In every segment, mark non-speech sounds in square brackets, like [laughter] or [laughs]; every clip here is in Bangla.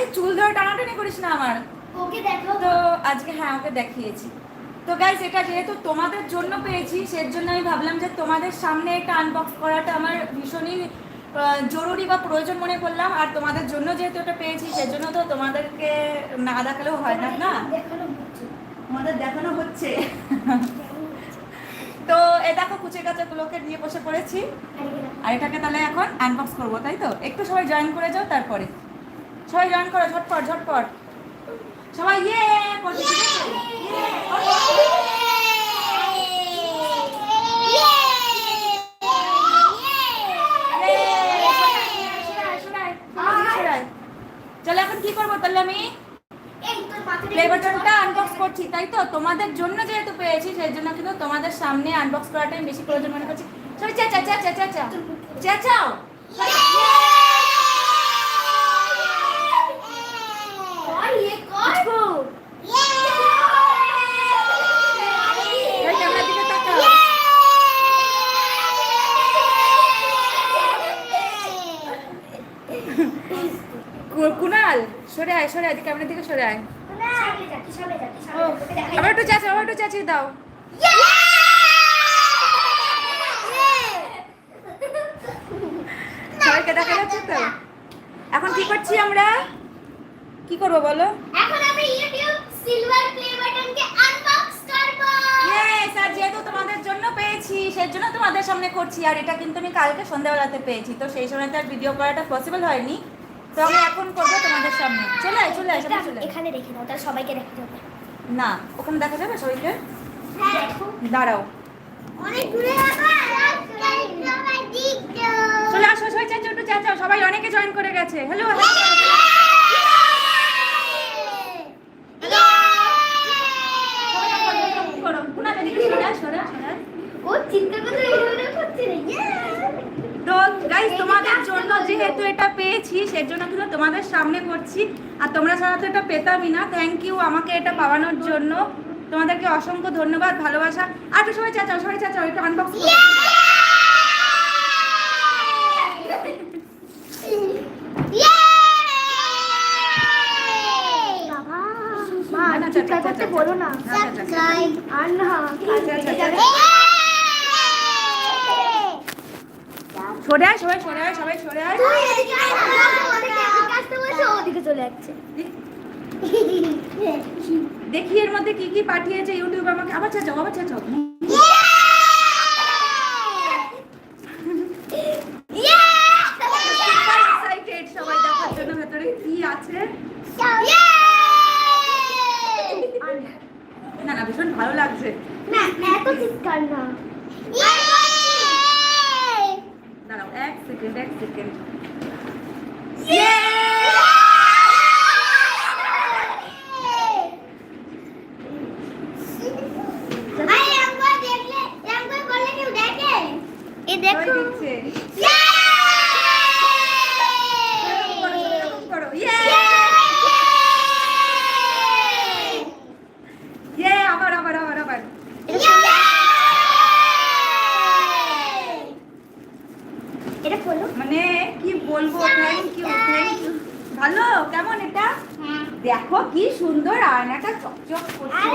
আরে চুল ধরে টানাটানি করিস না আমার। ওকে দেখো। তো আজকে হ্যাঁ ওকে দেখিয়েছি। তো গাইজ এটা যেহেতু তোমাদের জন্য পেয়েছি সের জন্য আমি ভাবলাম যে তোমাদের সামনে এটা আনবক্স করাটা আমার ভীষণই জরুরি বা প্রয়োজন মনে করলাম। আর তোমাদের জন্য যেহেতু এটা পেয়েছি সেজন্য তো তোমাদেরকে না দেখালেও হয় না না? তোমাদের দেখানো হচ্ছে। তো এ দেখো কুচে কাচাগুলোকে নিয়ে বসে পড়েছি। আর এটাকে তাহলে এখন আনবক্স করব তাই তো? একটু সবাই জয়েন করে যাও তারপরে। সবাই জয়েন করো, ঝটপট ঝটপট। সবাই ইয়ে চলো এখন কি করব তাহলে আমি? প্লে বাটনটা আনবক্স করছি, তাই তো? তোমাদের জন্য যেহেতু পেয়েছি, সেই জন্য কিন্তু তোমাদের সামনে আনবক্স করাটাই বেশি প্রয়োজন মনে করছি। সবাই চেঁচা চেঁচা চেঁচা চেঁচাও এই ক্যামেরার দিকে তাকাও কু- কুনাল আয় ক্যামেরার দিকে সরে আয়। আবার একটু চাচা আবার একটু চাচিয়ে দাও। সবাইকে দেখা যাচ্ছে তো? এখন কি করছি আমরা? কি করব বলো? এখন আমি ইউটিউব সিলভার প্লে বাটনকে আনবক্স করব। ইয়েস আর যেহেতু তোমাদের জন্য পেয়েছি সেই জন্য তোমাদের সামনে করছি আর এটা কিন্তু আমি কালকে সন্ধ্যাবেলাতে পেয়েছি তো সেই সময় তো আর ভিডিও করাটা পসিবল হয়নি। তো আমি এখন করব তোমাদের সামনে। চলে আয় চলে আয় চলে এখানে রেখে দাও তাহলে সবাইকে রেখে যাবে না ওখানে দেখা যাবে সবাইকে? হ্যাঁ দাঁড়াও। অনেক দূরে চলে আসো সবাই চাচা একটু চাচাও সবাই অনেকে জয়েন করে গেছে। হ্যালো ও চিন্তা করতে এগুলো করছে রে তো গাইস তোমাদের জন্য যেহেতু পেয়েছি সেই জন্য কিন্তু তোমাদের সামনে করছি। আর তোমরা ছাড়া তো এটা পেতামই না। থ্যাংক ইউ আমাকে এটা পাওয়ানোর জন্য। তোমাদেরকে অসংখ্য ধন্যবাদ ভালোবাসা। আর একটু সবাই চাচাও সবাই চাচাও এটা আনবক্স চিৎকার করতে করতে বলো না। আর না আচ্ছা, আচ্ছা, আচ্ছা। সরে আয় সবাই সরে আয় সবাই সরে আয়। তুই এদিকে আয় ওদিকে আসতে ওদিকে চলে যাচ্ছে। দেখি এর মধ্যে কি কি পাঠিয়েছে ইউটিউব আমাকে। আবার চাচাও আবার চাচাও। না না ভীষণ ভালো লাগছে। না এত চিৎকার না। দাঁড়াও এক সেকেন্ড এক সেকেন্ড এ দেখো দেখছে এরকম করো ইয়ে ইয়ে আবার আবার আবার আবার এটা খোলো। মানে কি বলব থ্যাংক ইউ থ্যাংক ইউ ভালো? কেমন এটা? দেখো কি সুন্দর আয়নাটা চকচক করছে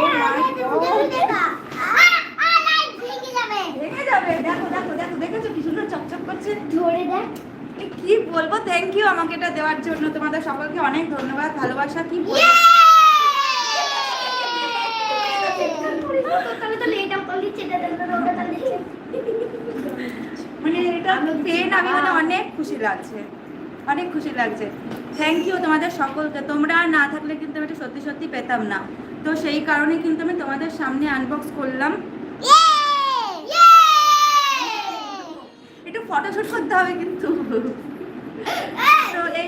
ভেঙে যাবে। দেখো দেখো দেখো দেখেছ কি সুন্দর চকচক করছে? ধরে দেখ কি বলব থ্যাংক ইউ আমাকে এটা দেওয়ার জন্য। তোমাদের সকলকে অনেক ধন্যবাদ ভালোবাসা কি বলব? [laughs] তাহলে তো লেট আপ করলি চেটা দেন না ওটা তাহলে [laughs] মানে এটা পেন আমি মানে অনেক খুশি লাগছে। অনেক খুশি লাগছে। থ্যাংক ইউ তোমাদের সকলকে। তোমরা না থাকলে কিন্তু আমি এটা সত্যি সত্যি পেতাম না। তো সেই কারণে কিন্তু আমি তোমাদের সামনে আনবক্স করলাম। একটু ফটোশুট করতে হবে কিন্তু। তো এই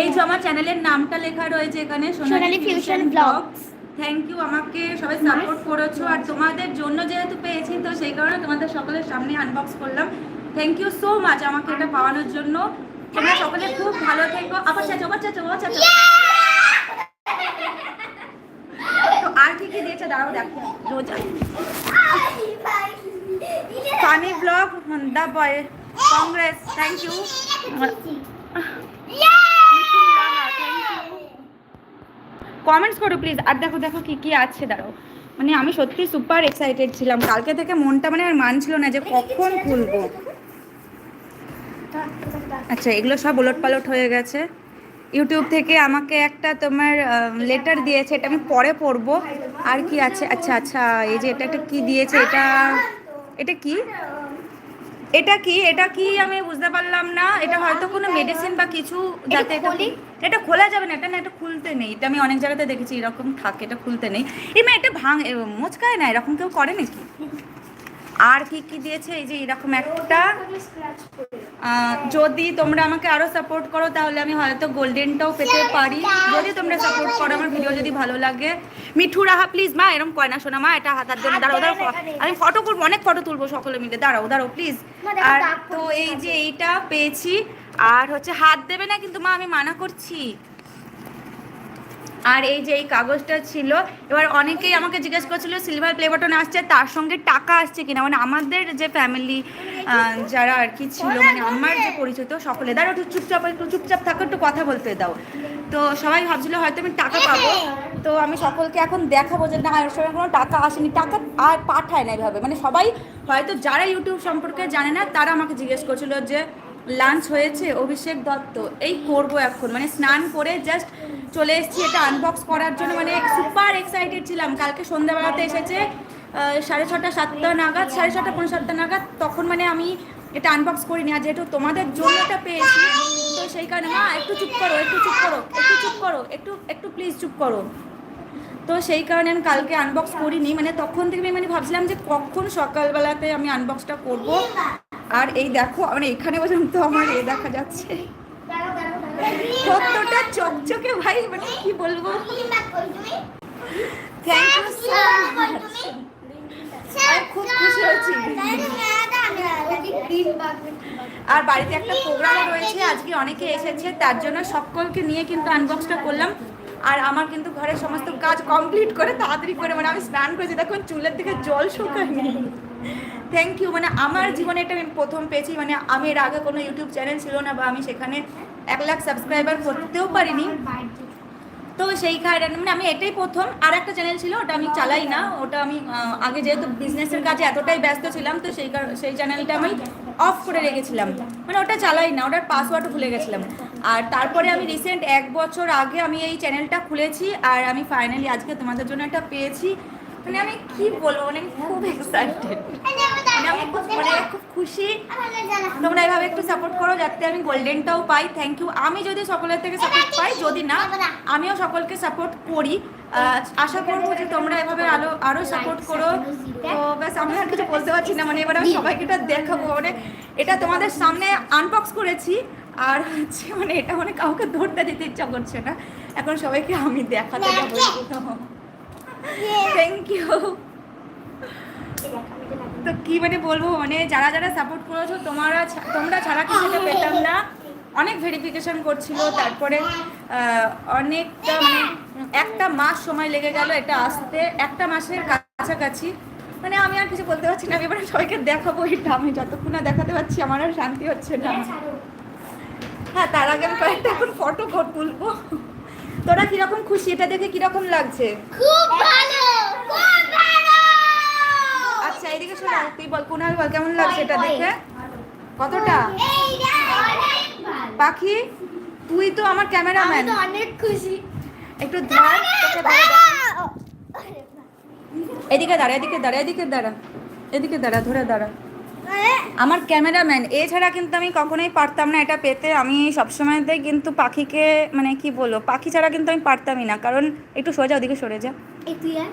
এই যে আমার চ্যানেলের নামটা লেখা রয়েছে এখানে Sonali Fusion Vlogs। Thank you আমাকে সবাই সাপোর্ট করেছ। আর তোমাদের জন্য যেহেতু পেয়েছি তো সেই কারণে তোমাদের সকলের সামনে আনবক্স করলাম। থ্যাংক ইউ সো মাচ আমাকে এটা পাওয়ানোর জন্য। তোমরা সকলে খুব ভালো থেকো। আবার চাচো আবার চাচো আবার চাচো। তো আর কি কি দিয়েছে? দাঁড়াও দেখো। Roja. Funny blog the boy. Congrats thank you comments করো প্লিজ আর দেখো দেখো কি কি আছে, দাঁড়াও। মানে আমি সত্যি সুপার এক্সাইটেড ছিলাম। কালকে থেকে মনটা মানে আর মানছিল না যে কখন খুলবো। আচ্ছা এগুলো সব ওলট পালট হয়ে গেছে। ইউটিউব থেকে আমাকে একটা তোমার লেটার দিয়েছে, এটা আমি পরে পড়ব। আর কি আছে? আচ্ছা আচ্ছা এই যে এটা একটা কি দিয়েছে? এটা এটা কি? এটা কি এটা কি আমি বুঝতে পারলাম না। এটা হয়তো কোনো মেডিসিন বা কিছু যাতে এটা এটা খোলা যাবে না এটা না এটা খুলতে নেই। এটা আমি অনেক জায়গাতে দেখেছি এরকম থাকে এটা খুলতে নেই। এমনি এটা ভাঙ মোচকায় না এরকম কেউ করে নাকি? আর কি কি দিয়েছে? এই যে এরকম একটা। যদি তোমরা আমাকে আরও সাপোর্ট করো তাহলে আমি হয়তো গোল্ডেনটাও পেতে পারি। যদি তোমরা সাপোর্ট করো আমার ভিডিও যদি ভালো লাগে। মিঠু রাহা প্লিজ মা এরকম কয় না শোনা মা এটা হাতার জন্য দাঁড়াও দাঁড়াও আমি ফটো করব অনেক ফটো তুলবো সকলে মিলে। দাঁড়াও দাঁড়াও প্লিজ আর তো এই যে এইটা পেয়েছি। আর হচ্ছে হাত দেবে না কিন্তু মা আমি মানা করছি। আর এই যে এই কাগজটা ছিল, এবার অনেকেই আমাকে জিজ্ঞেস করছিল, সিলভার প্লে বাটন আসছে, তার সঙ্গে টাকা আসছে কিনা? মানে আমাদের যে ফ্যামিলি যারা আর কি ছিল মানে আমার যে পরিচিত সকলে, দাঁড়াও একটু চুপচাপ একটু চুপচাপ থাকো, একটু কথা বলতে দাও। তো সবাই ভাবছিল, হয়তো আমি টাকা পাবো। তো আমি সকলকে এখন দেখাবো যে, না, এর সঙ্গে কোনো টাকা আসেনি। টাকা আর পাঠায় না এভাবে। মানে সবাই হয়তো যারা ইউটিউব সম্পর্কে জানে না, তারা আমাকে জিজ্ঞেস করছিল যে লাঞ্চ হয়েছে, অভিষেক দত্ত। এই করব এখন। মানে স্নান করে জাস্ট চলে এসেছি এটা আনবক্স করার জন্য। মানে সুপার এক্সাইটেড ছিলাম। কালকে সন্ধ্যাবেলাতে এসেছে সাড়ে ছটা, সাতটা নাগাদ, সাড়ে ছটা পনেরো সাতটা নাগাদ। তখন মানে আমি এটা আনবক্স করিনি। আর যেহেতু তোমাদের জন্য এটা পেয়েছি, তো সেই কারণে মা, একটু চুপ করো, একটু চুপ করো, একটু চুপ করো, একটু একটু প্লিজ চুপ করো। তো সেই কারণে আমি কালকে আনবক্স করিনি। মানে তখন থেকে আমি মানে ভাবছিলাম যে কখন সকালবেলাতে আমি আনবক্সটা করব। আর এই দেখো মানে এখানে পর্যন্ত আমার এ দেখা যাচ্ছে। কতটা চকচকে ভাই মানে কি বলব? খুব খুশি হচ্ছি আর বাড়িতে একটা প্রোগ্রাম রয়েছে, আজকে অনেকে এসেছে, তার জন্য সকলকে নিয়ে কিন্তু আনবক্সটা করলাম। আর আমার কিন্তু ঘরের সমস্ত কাজ কমপ্লিট করে তাড়াতাড়ি করে মানে আমি স্নান করেছি। দেখুন, চুলের দিকে জল শুকায়নি। থ্যাংক ইউ মানে আমার জীবনে এটা আমি প্রথম পেয়েছি। মানে আমি এর আগে কোনো ইউটিউব চ্যানেল ছিল না বা আমি সেখানে এক লাখ সাবস্ক্রাইবার করতেও পারিনি। তো সেই কারণে মানে আমি এটাই প্রথম। আর একটা চ্যানেল ছিল, ওটা আমি চালাই না। ওটা আমি আগে যেহেতু বিজনেসের কাজে এতটাই ব্যস্ত ছিলাম, তো সেই সেই চ্যানেলটা আমি অফ করে রেখেছিলাম। মানে ওটা চালাই না, ওটার পাসওয়ার্ড ভুলে গেছিলাম। আর তারপরে আমি রিসেন্ট এক বছর আগে আমি এই চ্যানেলটা খুলেছি, আর আমি ফাইনালি আজকে তোমাদের জন্য একটা পেয়েছি। মানে আমি কি বলব মানে খুব এক্সাইটেড মানে খুব খুশি। তোমরা এভাবে একটু সাপোর্ট করো যাতে আমি গোল্ডেনটাও পাই। থ্যাংক ইউ আমি যদি সকলের থেকে সাপোর্ট পাই যদি না আমিও সকলকে সাপোর্ট করি। আশা করব যে তোমরা এভাবে আরও আরও সাপোর্ট করো। তো ব্যাস আমি আর কিছু বলতে পারছি না মানে এবার আমি সবাইকে এটা দেখাবো। মানে এটা তোমাদের সামনে আনবক্স করেছি। আর হচ্ছে মানে এটা মানে কাউকে ধরতে দিতে ইচ্ছা করছে না। এখন সবাইকে আমি দেখাতে যাব। থ্যাংক ইউ তো কি মানে বলব মানে যারা যারা সাপোর্ট করেছ তোমরা তোমরা ছাড়া কিছু এটা পেতাম না। অনেক ভেরিফিকেশন করছিল তারপরে অনেকটা মানে একটা মাস সময় লেগে গেল এটা আসতে। একটা মাসের কাছাকাছি। মানে আমি আর কিছু বলতে পারছি না আমি এবার সবাইকে দেখাবো এটা। আমি যতক্ষণ না দেখাতে পারছি আমার আর শান্তি হচ্ছে না। হ্যাঁ তার আগে আমি কয়েকটা এখন ফটো তুলবো। তোরা কীরকম খুশি? এটা দেখে কীরকম লাগছে? খুব ভালো এদিকে তুই বল কুনাল বল কেমন লাগছে এটা দেখে? কতটা? পাখি তুই তো আমার আমি ক্যামেরাম্যান অনেক খুশি। একটু ধর। এদিকে দাঁড়া এদিকে দাঁড়া এদিকে দাঁড়া এদিকে দাঁড়া ধরে দাঁড়া। আমার ক্যামেরাম্যান এছাড়া কিন্তু আমি কখনোই পারতাম না এটা পেতে। আমি সবসময়তে কিন্তু পাখিকে মানে কি বলব পাখি ছাড়া কিন্তু আমি পারতামই না। কারণ একটু সোজা ওদিকে সরে যা। তুই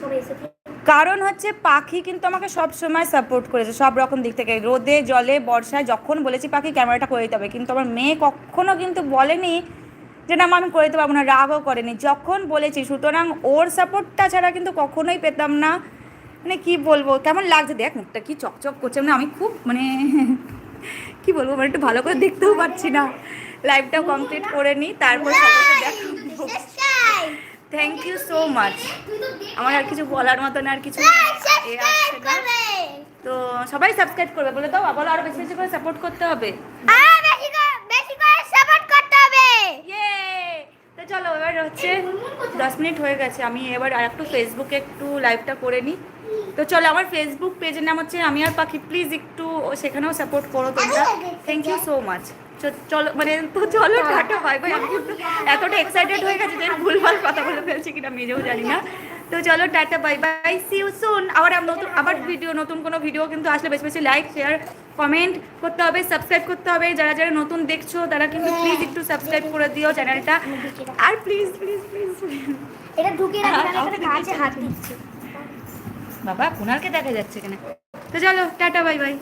সবাই কারণ হচ্ছে পাখি কিন্তু আমাকে সব সময় সাপোর্ট করেছে, সব রকম দিক থেকে। রোদে, জলে, বর্ষায় যখন বলেছি পাখি ক্যামেরাটা করে দিতে হবে, কিন্তু আমার মেয়ে কখনো কিন্তু বলেনি যে না আমি করে দিতে পারব না, রাগও করেনি। যখন বলেছি, সুতরাং ওর সাপোর্টটা ছাড়া কিন্তু কখনোই পেতাম না। মানে কি বলব, কেমন লাগছে? দেখ, মুখটা কি চকচক করছে। মানে আমি খুব মানে [laughs] কি বলব মানে একটু ভালো করে দেখতেও পাচ্ছি না। লাইভটা কমপ্লিট করে নিই তারপর দেখাবো। থ্যাংক ইউ সো মাচ আমার আর কিছু বলার মতন আর কিছু এ তো সবাই সাবস্ক্রাইব করবে। বলে দাও বলো আরও বেশি বেশি করে সাপোর্ট করতে হবে। তো চলো এবার হচ্ছে দশ মিনিট হয়ে গেছে। আমি এবার আর একটু ফেসবুকে একটু লাইভটা করে নিই। তো চলো আমার ফেসবুক পেজের নাম হচ্ছে আমি আর পাখি। প্লিজ একটু সেখানেও সাপোর্ট করো তোমরা। থ্যাংক ইউ সো মাচ চলো মানে তো চলো টাটা বাই বাই আমি কিন্তু এতটা এক্সাইটেড হয়ে গেছে যে ভুলভাল কথা বলে ফেলছি কিনা আমি নিজেও জানি না। তো চলো tata bye bye see you soon আবার নতুন আবার ভিডিও নতুন কোনো ভিডিও কিন্তু আসলে বেশি বেশি লাইক শেয়ার কমেন্ট করতে হবে সাবস্ক্রাইব করতে হবে। যারা যারা নতুন দেখছ তারা কিন্তু প্লিজ একটু সাবস্ক্রাইব করে দিও চ্যানেলটা আর প্লিজ প্লিজ প্লিজ এটা ঢুকে রাখি হ্যাঁ, তাহলে একটা কাছে হাত দিচ্ছে। বাবা কুনালকে দেখা যাচ্ছে এখানে তো চলো টাটা বাই বাই